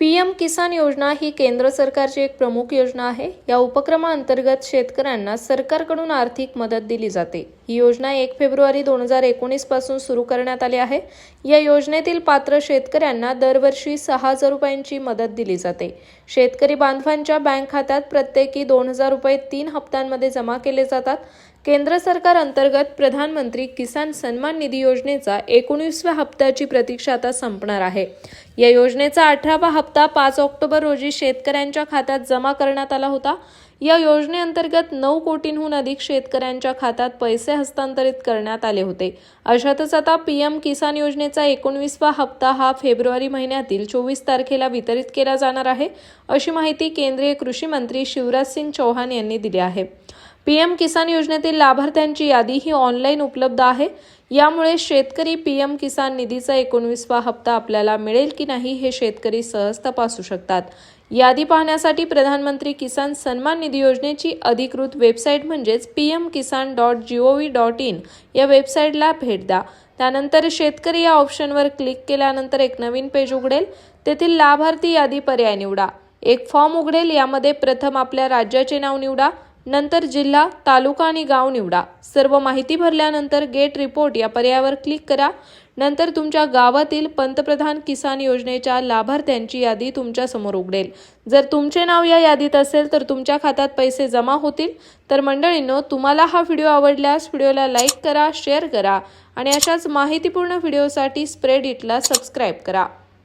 P M किसान योजना ही केंद्र सरकारची एक प्रमुख योजना आहे. या उपक्रमाअंतर्गत शेतकऱ्यांना सरकारकडून आर्थिक मदत दिली जाते. ही योजना एक फेब्रुवारी दोन हजार एकोणीसपासून सुरू करण्यात आली आहे. या योजनेतील पात्र शेतकऱ्यांना दरवर्षी सहा हजार रुपयांची मदत दिली जाते. शेतकरी बांधवांच्या बँक खात्यात प्रत्येकी दोन हजार रुपये तीन हप्त्यांमध्ये जमा केले जातात. केंद्र सरकार अंतर्गत प्रधानमंत्री किसान सन्मान निधी योजनेचा एकोणीसव्या हप्त्याची प्रतीक्षा आता संपणार आहे. या योजनेचा अठरावा हप्ता पाच ऑक्टोबर रोजी शेतकऱ्यांच्या खात्यात जमा करण्यात आला होता. या योजनेअंतर्गत नऊ कोटींहून अधिक शेतकऱ्यांच्या खात्यात पैसे हस्तांतरित करण्यात आले होते. अशातच आता पीएम किसान योजनेचा एकोणवीसवा हप्ता हा फेब्रुवारी महिन्यातील चोवीस तारखेला वितरित केला जाणार आहे अशी माहिती केंद्रीय कृषी मंत्री शिवराज सिंग चौहान यांनी दिली आहे. पी एम किसान योजनेतील लाभार्थ्यांची यादी ही ऑनलाईन उपलब्ध आहे. यामुळे शेतकरी पी एम किसान निधीचा एकोणवीसवा हप्ता आपल्याला मिळेल की नाही हे शेतकरी सहज तपासू शकतात. यादी पाहण्यासाठी प्रधानमंत्री किसान सन्मान निधी योजनेची अधिकृत वेबसाईट म्हणजेच P M Kisan dot G O V dot in या वेबसाईटला भेट द्या. त्यानंतर शेतकरी या ऑप्शनवर क्लिक केल्यानंतर एक नवीन पेज उघडेल. तेथील लाभार्थी यादी पर्याय निवडा. एक फॉर्म उघडेल. यामध्ये प्रथम आपल्या राज्याचे नाव निवडा. नंतर जिल्हा तालुका आणि गाव निवडा. सर्व माहिती भरल्यानंतर गेट रिपोर्ट या पर्यायावर क्लिक करा. नंतर तुमच्या गावातील पंतप्रधान किसान योजनेच्या लाभार्थ्यांची यादी तुमच्यासमोर उघडेल. जर तुमचे नाव या यादीत असेल तर तुमच्या खात्यात पैसे जमा होतील. तर मंडळींनो तुम्हाला हा व्हिडिओ आवडल्यास व्हिडिओला लाईक करा शेअर करा आणि अशाच माहितीपूर्ण व्हिडिओसाठी स्प्रेड इटला सबस्क्राईब करा.